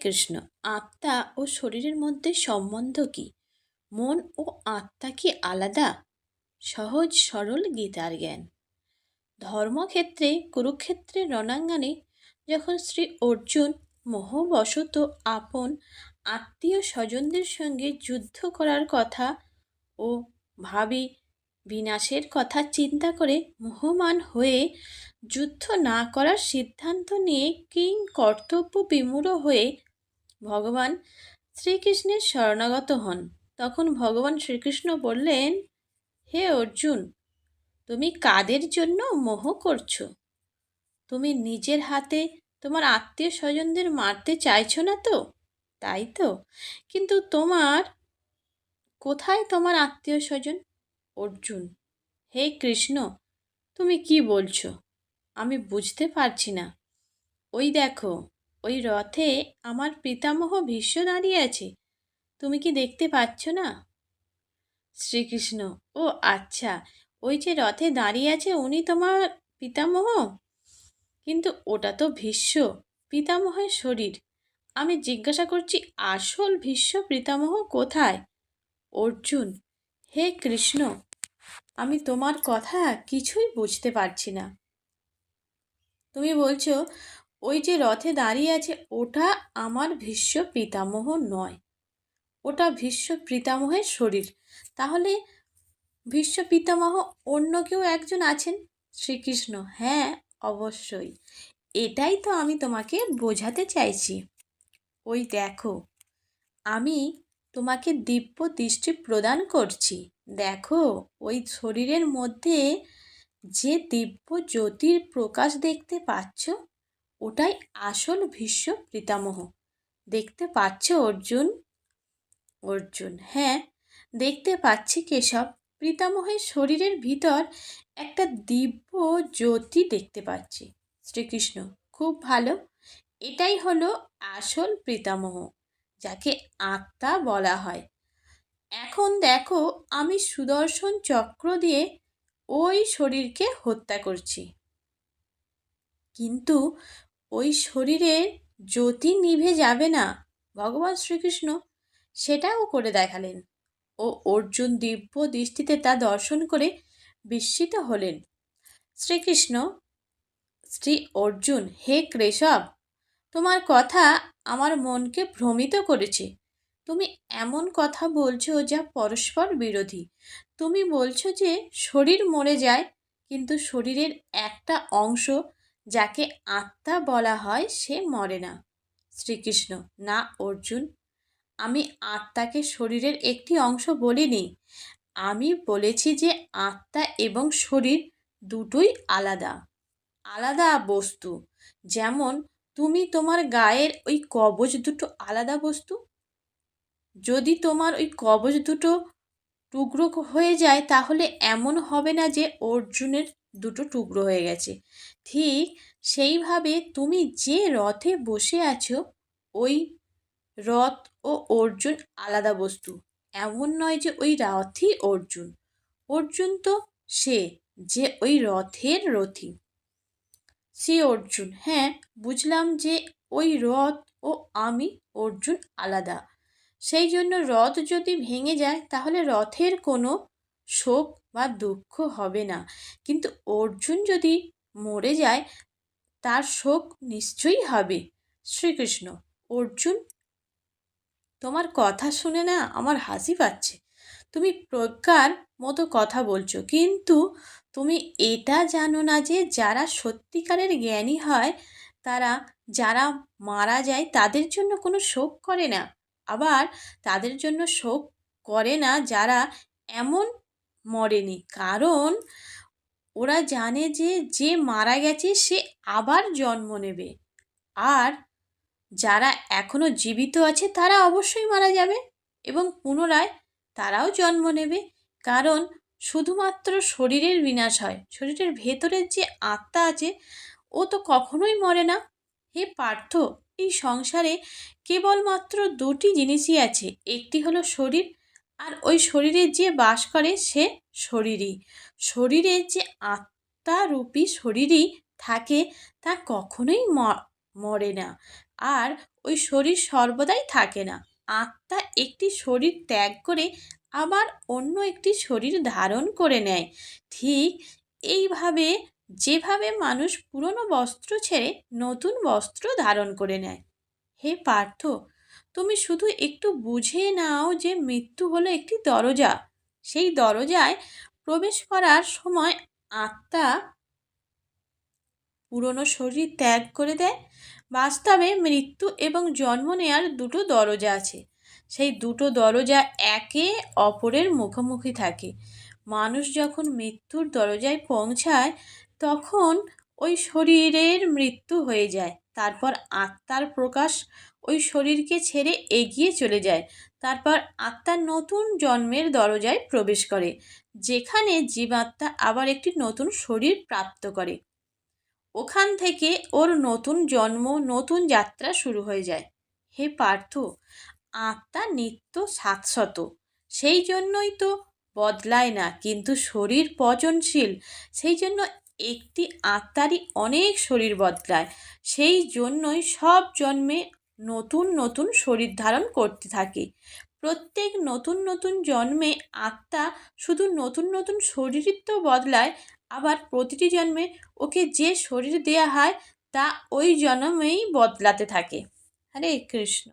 কৃষ্ণ আত্মা ও শরীরের মধ্যে সম্বন্ধ কি? মন ও আত্মা কি আলাদা? সহজ সরল গীতার জ্ঞান। ধর্মক্ষেত্রে কুরুক্ষেত্রের রণাঙ্গনে যখন শ্রী অর্জুন মোহবশত আপন আত্মীয় স্বজনদের সঙ্গে যুদ্ধ করার কথা ও ভাবি বিনাশের কথা চিন্তা করে মোহমান হয়ে যুদ্ধ না করার সিদ্ধান্ত নিয়ে কিং কর্তব্য বিমূঢ় হয়ে ভগবান শ্রীকৃষ্ণের শরণাগত হন। তখন ভগবান শ্রীকৃষ্ণ বললেন, হে অর্জুন, তুমি কাদের জন্য মোহ করছ? তুমি নিজের হাতে তোমার আত্মীয় স্বজনদের মারতে চাইছো না তো? তাই তো? কিন্তু তোমার, কোথায় তোমার আত্মীয় স্বজন অর্জুন, হে কৃষ্ণ, তুমি কি বলছো? আমি বুঝতে পারছি না। ওই দেখো ওই রথে আমার পিতামহ ভীষ্ম দাঁড়িয়ে আছে। তুমি কি দেখতে পাচ্ছ না? শ্রীকৃষ্ণ, ও আচ্ছা ওই যে রথে দাঁড়িয়ে আছে উনি তোমার পিতামহ? কিন্তু ওটা তো ভীষ্ম, পিতামহের শরীর। আমি জিজ্ঞাসা করছি, আসল ভীষ্ম পিতামহ কোথায়? অর্জুন, হে কৃষ্ণ, আমি তোমার কথা কিছুই বুঝতে পারছি না। তুমি বলছো ওই যে রথে দাঁড়িয়ে আছে, ওটা আমার ভীষ্ম পিতামহ নয়। ওটা ভীষ্ম পিতামহের শরীর। তাহলে ভীষ্ম পিতামহ অন্য কেউ একজন আছেন? শ্রীকৃষ্ণ। হ্যাঁ অবশ্যই। এটাই তো আমি তোমাকে বোঝাতে চাইছি। ওই দেখো, আমি তোমাকে দিব্য দৃষ্টি প্রদান করছি। দেখো, ওই শরীরের মধ্যে যে দিব্য জ্যোতির প্রকাশ দেখতে পাচ্ছ ওটাই আসল ভীষ্ম পিতামহ। দেখতে পাচ্ছ অর্জুন? অর্জুন হ্যাঁ দেখতে পাচ্ছি কেশব। পিতামহের শরীরের ভিতর একটা দিব্য জ্যোতি দেখতে পাচ্ছি। শ্রীকৃষ্ণ, খুব ভালো। এটাই হলো আসল পিতামহ, যাকে আত্মা বলা হয়। এখন দেখো, আমি সুদর্শন চক্র দিয়ে ওই শরীরকে হত্যা করছি। কিন্তু ওই শরীরের জ্যোতি নিভে যাবে না। ভগবান শ্রীকৃষ্ণ সেটাও করে দেখালেন ও অর্জুন দিব্য দৃষ্টিতে তা দর্শন করে বিস্মিত হলেন। শ্রীকৃষ্ণ, শ্রী অর্জুন, হে কেশব, তোমার কথা আমার মনকে ভ্রমিত করেছে। তুমি এমন কথা বলছো যা পরস্পর বিরোধী। তুমি বলছো যে শরীর মরে যায়, কিন্তু শরীরের একটা অংশ যাকে আত্মা বলা হয় সে মরে না। শ্রীকৃষ্ণ, না, অর্জুন, আমি আত্মাকে শরীরের একটি অংশ বলিনি। আমি বলেছি যে আত্মা এবং শরীর দুটোই আলাদা। আলাদা বস্তু। যেমন, তুমি তোমার গায়ের ওই কবচ দুটো আলাদা বস্তু। যদি তোমার ওই কবচ দুটো টুকরো হয়ে যায়, তাহলে এমন হবে না যে অর্জুনের দুটো টুকরো হয়ে গেছে। ঠিক সেইভাবে তুমি যে রথে বসে আছো, ওই রথ ও অর্জুন আলাদা বস্তু। এমন নয় যে ওই রথই অর্জুন। অর্জুন তো সে, যে ওই রথের রথি। সে অর্জুন। হ্যাঁ বুঝলাম যে ওই রথ ও আমি অর্জুন আলাদা। সেই জন্য রথ যদি ভেঙে যায়, তাহলে রথের কোনো শোক বা দুঃখ হবে না। কিন্তু অর্জুন যদি মরে যায়, তার শোক নিশ্চয়ই হবে। শ্রীকৃষ্ণ, অর্জুন, তোমার কথা শুনে না আমার হাসি পাচ্ছে। তুমি প্রজ্ঞার মতো কথা বলছো, কিন্তু তুমি এটা জানো না যে যারা সত্যিকারের জ্ঞানী হয়, তারা, যারা মারা যায়, তাদের জন্য কোনো শোক করে না। আবার তাদের জন্য শোক করে না যারা এমন মরেনি। কারণ ওরা জানে যে যে মারা গেছে সে আবার জন্ম নেবে। আর যারা এখনও জীবিত আছে তারা অবশ্যই মারা যাবে এবং পুনরায় তারাও জন্ম নেবে। কারণ শুধুমাত্র শরীরের বিনাশ হয়, শরীরের ভেতরের যে আত্মা আছে, ও তো কখনোই মরে না। হে পার্থ এই সংসারে কেবলমাত্র দুটি জিনিসই আছে। একটি হলো শরীর, আর ওই শরীরে যে বাস করে সে শরীরই। শরীরের যে আত্মারূপী শরীরই থাকে তা কখনোই মরে না। আর ওই শরীর সর্বদাই থাকে না। আত্মা একটি শরীর ত্যাগ করে আবার অন্য একটি শরীর ধারণ করে নেয়। ঠিক এইভাবে যেভাবে মানুষ পুরনো বস্ত্র ছেড়ে নতুন বস্ত্র ধারণ করে নেয়। হে পার্থ, তুমি শুধু একটু বুঝে নাও যে মৃত্যু হলো একটি দরজা। সেই দরজায় প্রবেশ করার সময় আত্মা পুরনো শরীর ত্যাগ করে দেয়। বাস্তবে মৃত্যু এবং জন্ম নেয়ার দুটো দরজা আছে। সেই দুটো দরজা একে অপরের মুখোমুখি থাকে। মানুষ যখন মৃত্যুর দরজায় পৌঁছায় তখন ওই শরীরের মৃত্যু হয়ে যায়। তারপর আত্মার প্রকাশ ওই শরীরকে ছেড়ে এগিয়ে চলে যায়। তারপর আত্মার নতুন জন্মের দরজায় প্রবেশ করে, যেখানে জীবাত্মা আবার একটি নতুন শরীর প্রাপ্ত করে। ওখান থেকে ওর নতুন জন্ম, নতুন যাত্রা শুরু হয়ে যায়। হে পার্থ, আত্মা নিত্য শাশ্বত সেই জন্যই তো বদলায় না, কিন্তু শরীর পচনশীল। সেই জন্য একটি আত্মারই অনেক শরীর বদলায়। সেই জন্যই সব জন্মে নতুন নতুন শরীর ধারণ করতে থাকে। প্রত্যেক নতুন নতুন জন্মে আত্মা শুধু নতুন নতুন শরীরই তো বদলায়, আবার প্রতিটি জন্মে ওকে যে শরীর দেয়া হয় তা ওই জন্মেই বদলাতে থাকে। হরে কৃষ্ণ।